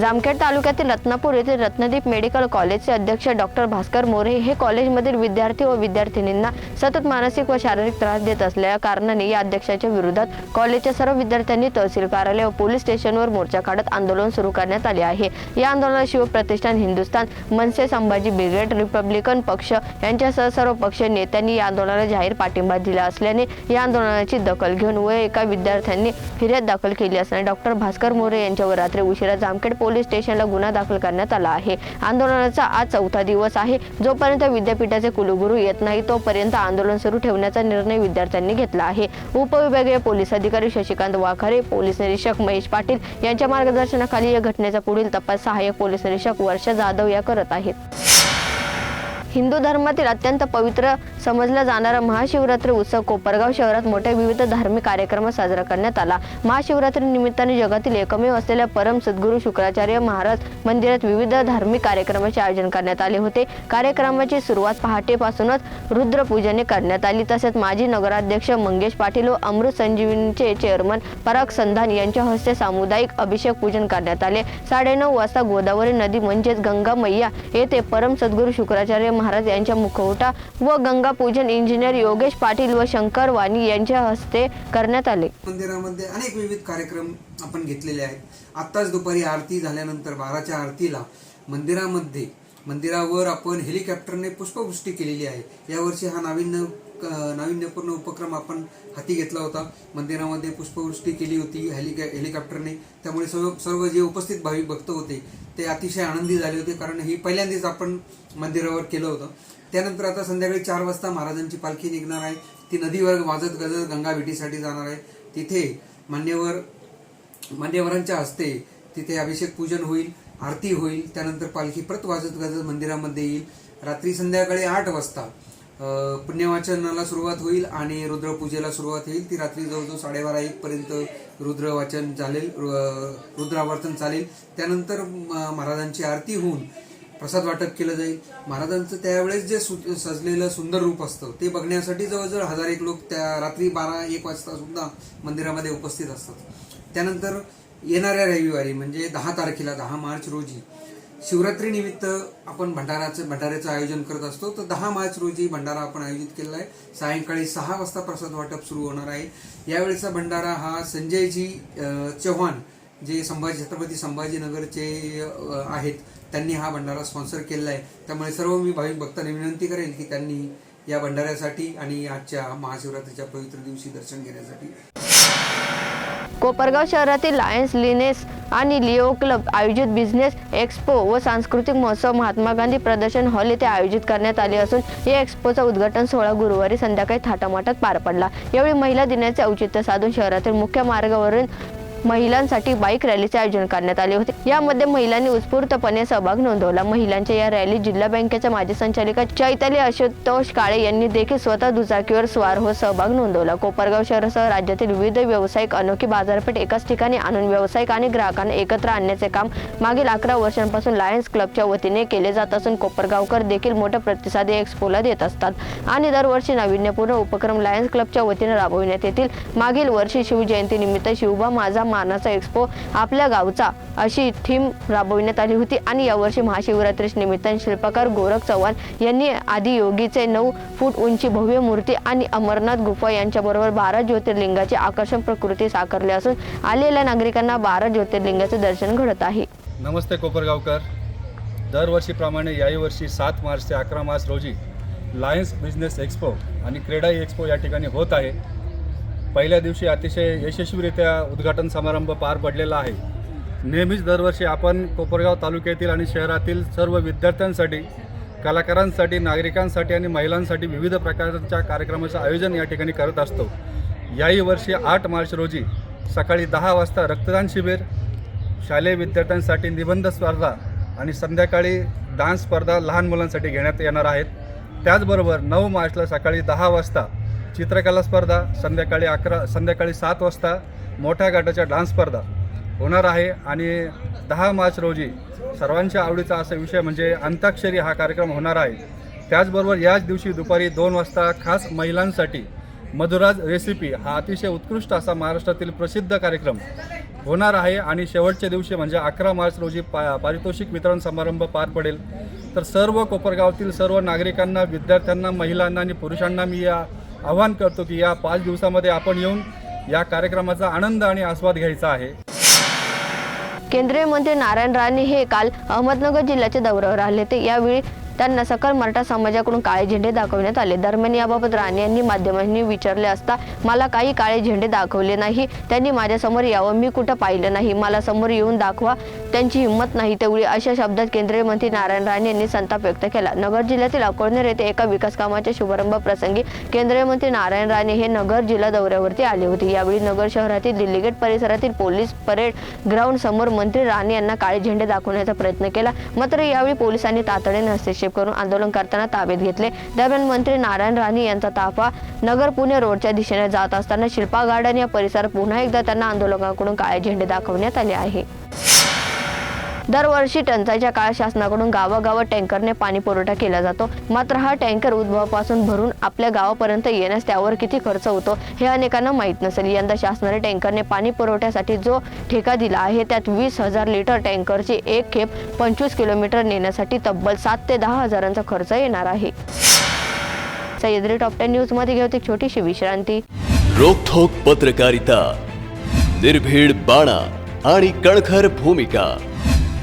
जामखेड तालुक्यातील रत्नापूर येथील रत्नदीप मेडिकल कॉलेजचे अध्यक्ष डॉक्टर भास्कर मोरे हे कॉलेजमधील विद्यार्थी व विद्यार्थिनींना सतत मानसिक व शारीरिक त्रास देत असल्या कारणाने या अध्यक्षाच्या विरोधात कॉलेजच्या सर्व विद्यार्थ्यांनी तहसील कार्यालय व पोलीस स्टेशनवर मोर्चा काढत आंदोलन सुरू करण्यात आले आहे. या आंदोलनात शिवप्रतिष्ठान हिंदुस्थान मनसे संभाजी ब्रिगेड रिपब्लिकन पक्ष यांच्यासह सर्व पक्ष नेत्यांनी या आंदोलनाला जाहीर पाठिंबा दिला असल्याने या आंदोलनाची दखल घेऊन व एका विद्यार्थ्यांनी फिर्याद दाखल केली असल्याने डॉक्टर भास्कर मोरे यांच्यावर रात्री उशिरा जामखेड पोलीस स्टेशनला गुन्हा दाखल करण्यात आला आहे. आंदोलनाचा आज चौथा दिवस आहे. जोपर्यंत विद्यापीठाचे कुलगुरू येत नाही तोपर्यंत आंदोलन सुरू ठेवण्याचा निर्णय विद्यार्थ्यांनी घेतला आहे. उपविभागीय पोलीस अधिकारी शशिकांत वाखरे पोलीस निरीक्षक महेश पाटील यांच्या मार्गदर्शनाखाली या घटनेचा पुढील तपास सहाय्यक पोलीस निरीक्षक वर्षा जाधव या करत आहेत. हिंदू धर्मातील अत्यंत पवित्र समजला जाणारा महाशिवरात्री उत्सव कोपरगाव शहरात मोठ्या विविध धार्मिक कार्यक्रम साजरा करण्यात आला. महाशिवरात्री निमित्ताने जगातील एकमेव असलेल्या परम सद्गुरू शुक्राचार्य महाराज मंदिरात विविध धार्मिक कार्यक्रमाचे आयोजन करण्यात आले होते. कार्यक्रमाची सुरुवात पहाटेपासूनच रुद्रपूजने करण्यात आली. तसेच माजी नगराध्यक्ष मंगेश पाटील व अमृत संजीवनीचे चेअरमन पराग संधान यांच्या हस्ते सामुदायिक अभिषेक पूजन करण्यात आले. साडेनऊ वाजता गोदावरी नदी म्हणजेच गंगा मैया येथे परम सद्गुरू शुक्राचार्य महाराज यांच्या मुखवटा व गंगा पूजन इंजिनियर योगेश पाटील व शंकर वाणी यांच्या हस्ते करण्यात आले. मंदिरामध्ये अनेक विविध कार्यक्रम आपण घेतलेले आहेत. आत्ताच दुपारी आरती झाल्यानंतर बाराच्या आरतीला मंदिरामध्ये मंदिरावर आपण हेलिकॉप्टरने पुष्पवृष्टी केलेली आहे. यावर्षी हा नाविन्य नाविन्यपूर्ण उपक्रम आपण हाती घेतला होता. मंदिरामध्ये पुष्पवृष्टी केली होती हेलिकॉ हेलिकॉप्टरने. त्यामुळे सर्व सर्व जे उपस्थित भाविक भक्त होते ते अतिशय आनंदी झाले होते कारण ही पहिल्यांदाच आपण मंदिरावर केलं होतं. त्यानंतर आता संध्याकाळी चार वाजता महाराजांची पालखी निघणार आहे. ती नदीवर वाजत गजत गंगा भेटीसाठी जाणार आहे. तिथे मान्यवर मान्यवरांच्या हस्ते तिथे अभिषेक पूजन होईल आरती होईल. त्यानंतर पालखी प्रत वाजत गजत मंदिरामध्ये येईल. रात्री संध्याकाळी आठ वाजता पुण्यवाचनाला सुरुवात होईल आणि रुद्रपूजेला सुरुवात होईल. ती रात्री जवळजवळ साडेबारा एक पर्यंत रुद्रवाचन चालेल रु- रुद्रावर्तन चालेल. त्यानंतर महाराजांची आरती होऊन प्रसाद वाटप केलं जाईल. महाराजांचं त्यावेळेस जे सु- सजलेलं सुंदर रूप असतं ते बघण्यासाठी जवळजवळ हजार एक लोक त्या रात्री बारा एक वाजता सुद्धा मंदिरामध्ये उपस्थित असतात. त्यानंतर येणाऱ्या रविवारी म्हणजे दहा तारखेला दहा मार्च रोजी शिवरात्रीनिमित्त आपण भंडाराचं भंडाऱ्याचं आयोजन करत असतो. तर दहा मार्च रोजी भंडारा आपण आयोजित केलेला आहे. सायंकाळी सहा वाजता प्रसाद वाटप सुरू होणार आहे. यावेळेचा भंडारा हा संजयजी चव्हाण जे संभाजी छत्रपती संभाजीनगरचे आहेत त्यांनी हा भंडारा स्पॉन्सर केलेला आहे. त्यामुळे सर्व मी भाविक भक्तांना विनंती करेन की त्यांनी या भंडाऱ्यासाठी आणि आजच्या महाशिवरात्रीच्या पवित्र दिवशी दर्शन घेण्यासाठी कोपरगाव शहरातील लायन्स लिनेस आणि लिओ क्लब आयोजित बिझनेस एक्स्पो व सांस्कृतिक महोत्सव महात्मा गांधी प्रदर्शन हॉल येथे आयोजित करण्यात आले असून या एक्स्पोचा उद्घाटन सोहळा गुरुवारी संध्याकाळी थाटामाटात पार पडला. यावेळी महिला दिनाचे औचित्य साधून शहरातील मुख्य मार्गावरून महिलांसाठी बाईक रॅलीचे आयोजन करण्यात आले होते. यामध्ये महिलांनी उत्स्फूर्तपणे सहभाग नोंदवला. महिलांच्या या रॅलीत जिल्हा बँकेच्या माजी संचालिका चैताली आशुतोष काळे यांनी देखील स्वतः दुचाकीवर स्वार होत सहभाग नोंदवला. कोपरगाव शहरासह राज्यातील विविध व्यावसायिक अनोखी बाजारपेठ एकाच ठिकाणी आणून व्यावसायिक आणि ग्राहकांना एकत्र आणण्याचे काम मागील अकरा वर्षांपासून लायन्स क्लबच्या वतीने केले जात असून कोपरगावकर देखील मोठा प्रतिसाद या एक्स्पोला देत असतात. आणि दरवर्षी नाविन्यपूर्ण उपक्रम लायन्स क्लबच्या वतीने राबविण्यात येतील. मागील वर्षी शिवजयंतीनिमित्त शिवबा माझा मानाचा एक्सपो आपल्या गावचा अशी थीम राबविण्यात आली होती. आणि यावर्षी महाशिवरात्रीच्या निमित्ताने शिल्पकार गोरख चव्हाण यांनी आदियोगीचे नऊ फूट उंची भव्य मूर्ती आणि अमरनाथ गुफा यांच्याबरोबर बारा ज्योतिर्लिंगाची आकर्षण प्रकृती साकारली असून आलेल्या नागरिकांना बारा ज्योतिर्लिंगाचे दर्शन घडत आहे. नमस्ते कोपरगावकर. दरवर्षीप्रमाणे याही वर्षी सात मार्च ते अकरा मार्च रोजी लायन्स बिझनेस एक्सपो आणि क्रेडाई एक्सपो या ठिकाणी होत आहे. पहिल्या दिवशी अतिशय यशस्वीरित्या उद्घाटन समारंभ पार पडलेला आहे. नेहमीच दरवर्षी आपण कोपरगाव तालुक्यातील आणि शहरातील सर्व विद्यार्थ्यांसाठी कलाकारांसाठी नागरिकांसाठी आणि महिलांसाठी विविध प्रकारच्या कार्यक्रमाचं आयोजन या ठिकाणी करत असतो. याही वर्षी आठ मार्च रोजी सकाळी दहा वाजता रक्तदान शिबिर शालेय विद्यार्थ्यांसाठी निबंध स्पर्धा आणि संध्याकाळी डान्स स्पर्धा लहान मुलांसाठी घेण्यात येणार आहेत. त्याचबरोबर नऊ मार्चला सकाळी दहा वाजता चित्रकला स्पर्धा संध्याकाळी अकरा संध्याकाळी सात वाजता मोठ्या गटाच्या डान्स स्पर्धा होणार आहे आणि दहा मार्च रोजी सर्वांच्या आवडीचा असा विषय म्हणजे अंताक्षरी हा कार्यक्रम होणार आहे. त्याचबरोबर याच दिवशी दुपारी दोन वाजता खास महिलांसाठी मधुराज रेसिपी हा अतिशय उत्कृष्ट असा महाराष्ट्रातील प्रसिद्ध कार्यक्रम होणार आहे आणि शेवटच्या दिवशी म्हणजे अकरा मार्च रोजी पा पारितोषिक वितरण समारंभ पार पडेल. तर सर्व कोपरगावातील सर्व नागरिकांना विद्यार्थ्यांना महिलांना आणि पुरुषांना मी या आवाहन करतो की या पाच दिवसामध्ये आपण येऊन या कार्यक्रमाचा आनंद आणि आस्वाद घ्यायचा आहे. केंद्रीय मंत्री नारायण राणे हे काल अहमदनगर जिल्ह्याच्या दौऱ्यावर आले ते यावेळी त्यांना सकल मराठा समाजाकडून काळे झेंडे दाखवण्यात आले. दरम्यान याबाबत राणे यांनी माध्यमांनी विचारले असता मला काही काळे झेंडे दाखवले नाही. त्यांनी माझ्यासमोर यावं. मी कुठं पाहिलं नाही. मला समोर येऊन दाखवा. त्यांची हिंमत नाही तेवढी अशा शब्दात केंद्रीय मंत्री नारायण राणे यांनी संताप व्यक्त केला. नगर जिल्ह्यातील अकोळनेर येथे एका विकास कामाच्या शुभारंभ प्रसंगी केंद्रीय मंत्री नारायण राणे हे नगर जिल्हा दौऱ्यावरती आले होते. यावेळी नगर शहरातील दिल्ली गेट परिसरातील पोलीस परेड ग्राउंड समोर मंत्री राणे यांना काळे झेंडे दाखवण्याचा प्रयत्न केला. मात्र यावेळी पोलिसांनी तातडीने हस्तक्षेप करून आंदोलन करताना ताब्यात घेतले. दरम्यान मंत्री नारायण राणे यांचा ताफा नगर पुणे रोडच्या दिशेने जात असताना शिल्पा गार्डन या परिसरात पुन्हा एकदा त्यांना आंदोलकांकडून काळे झेंडे दाखवण्यात आले आहे. दरवर्षी टंचाईच्या काळात शासनाकडून गावागावात टँकरने पाणी पुरवठा केला जातो. मात्र हा टँकर उद्भवापासून भरून आपल्या गावापर्यंत येण्यास त्यावर किती खर्च होतो हे अनेकांना माहीत नसेल. यंदा शासनाने टँकरने पाणी पुरवठ्यासाठी जो ठेका दिला आहे त्यात वीस हजार लिटर टँकरची एक खेप पंचवीस किलोमीटर नेण्यासाठी तब्बल सात ते दहा हजारांचा खर्च येणार आहे. सह्याद्री टॉप टेन न्यूजमध्ये घेऊ एक छोटीशी विश्रांती. रोखोक पत्रकारिता निर्भीड बाणा आणि कणखर भूमिका.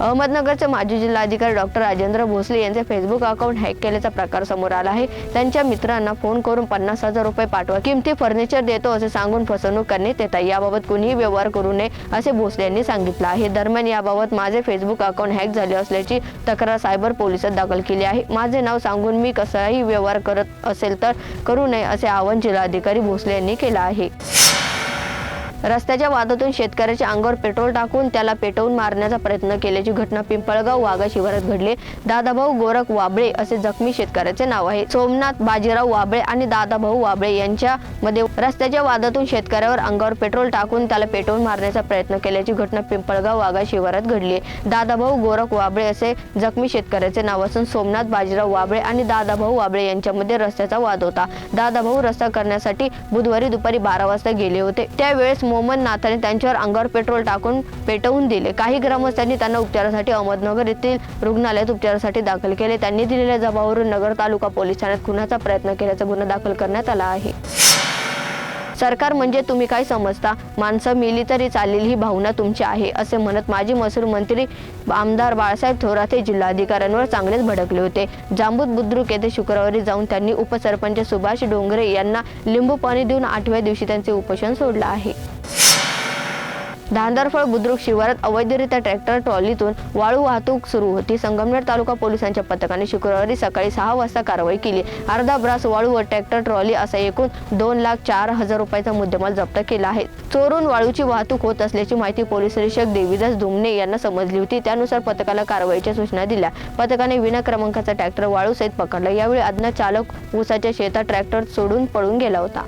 अहमदनगरचे माजी जिल्हाधिकारी डॉक्टर राजेंद्र भोसले यांचे फेसबुक अकाउंट हॅक केल्याचा प्रकार समोर आला आहे. त्यांच्या मित्रांना फोन करून पन्नास हजार रुपये पाठवा. किमती फर्निचर देतो असे सांगून फसवणूक करण्यात येत आहे याबाबत कुणीही व्यवहार करू नये असे भोसले यांनी सांगितलं आहे. दरम्यान याबाबत माझे फेसबुक अकाउंट हॅक झाले असल्याची तक्रार सायबर पोलिसात दाखल केली आहे. माझे नाव सांगून मी कसाही व्यवहार करत असेल तर करू नये असे आवाहन जिल्हाधिकारी भोसले यांनी केलं आहे. रस्त्याच्या वादातून शेतकऱ्याच्या अंगावर पेट्रोल टाकून त्याला पेटवून मारण्याचा प्रयत्न केल्याची घटना पिंपळगाव वाघा शिवारात घडली. दादाभाऊ गोरख वाबळे असे जखमी शेतकऱ्याचे नाव आहे. सोमनाथ बाजीराव वाबळे आणि दादाभाऊ वाबळे यांच्यामध्ये रस्त्याच्या वादातून शेतकऱ्यावर अंगावर पेट्रोल टाकून त्याला पेटवून मारण्याचा प्रयत्न केल्याची घटना पिंपळगाव वाघा शिवारात घडली दादाभाऊ गोरख वाबळे असे जखमी शेतकऱ्याचे नाव असून सोमनाथ बाजीराव वाबळे आणि दादाभाऊ वाबळे यांच्यामध्ये रस्त्याचा वाद होता. दादाभाऊ रस्ता करण्यासाठी बुधवारी दुपारी बारा वाजता गेले होते. त्यावेळेस मोहम्मद नाथाने त्यांच्यावर अंगावर पेट्रोल टाकून पेटवून दिले. काही ग्रामस्थांनी त्यांना उपचारासाठी अहमदनगर येथील रुग्णालयात उपचारासाठी दाखल केले. त्यांनी दिलेल्या जबाबावरून नगर तालुका पोलीस ठाण्यात खुनाचा प्रयत्न केल्याचा गुन्हा दाखल करण्यात आला आहे. सरकार म्हणजे तुम्ही काय समजता? माणसं मिली तरी चालेल ही भावना तुमची आहे असे म्हणत माजी महसूल मंत्री आमदार बाळासाहेब थोरात हे जिल्हाधिकाऱ्यांवर चांगलेच भडकले होते. जांबूत बुद्रुक येथे शुक्रवारी जाऊन त्यांनी उपसरपंच सुभाष डोंगरे यांना लिंबू पाणी देऊन आठव्या दिवशी त्यांचे उपोषण सोडलं आहे. धांदरफळ बुद्रुक शिवारात अवैधरित्या ट्रॅक्टर ट्रॉलीतून वाळू वाहतूक सुरू होती. संगमनेर तालुका पोलिसांच्या पथकाने शुक्रवारी सकाळी सहा वाजता कारवाई केली. अर्धा ब्रास वाळू व ट्रॅक्टर ट्रॉली असा एकूण दोन लाख चार हजार रुपयाचा मुद्देमाल जप्त केला आहे. चोरून वाळूची वाहतूक होत असल्याची माहिती पोलीस निरीक्षक देवीदास धुमने यांना समजली होती. त्यानुसार पथकाला कारवाईच्या सूचना दिल्या. पथकाने विना क्रमांकाचा ट्रॅक्टर वाळू सहित पकडला. यावेळी अज्ञात चालक ऊसाच्या शेतात ट्रॅक्टर सोडून पळून गेला होता.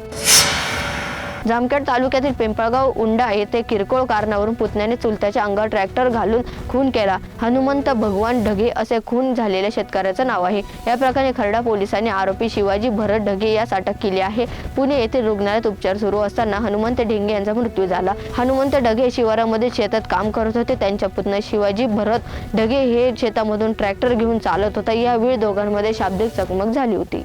जामखेड तालुक्यातील पिंपळगाव उंडा येथे किरकोळ कारणावरून पुतण्याने चुलत्याच्या अंगावर ट्रॅक्टर घालून खून केला. हनुमंत भगवान ढगे असे खून झालेल्या शेतकऱ्याचं नाव आहे. या प्रकरणी खरडा पोलिसांनी आरोपी शिवाजी भरत ढगे यास अटक केली आहे. पुणे येथील रुग्णालयात उपचार सुरू असताना हनुमंत ढेंगे यांचा मृत्यू झाला. हनुमंत ढगे शिवारामध्ये शेतात काम करत होते. त्यांच्या पुतण्या शिवाजी भरत ढगे हे शेतामधून ट्रॅक्टर घेऊन चालत होता. यावेळी दोघांमध्ये शाब्दिक चकमक झाली होती.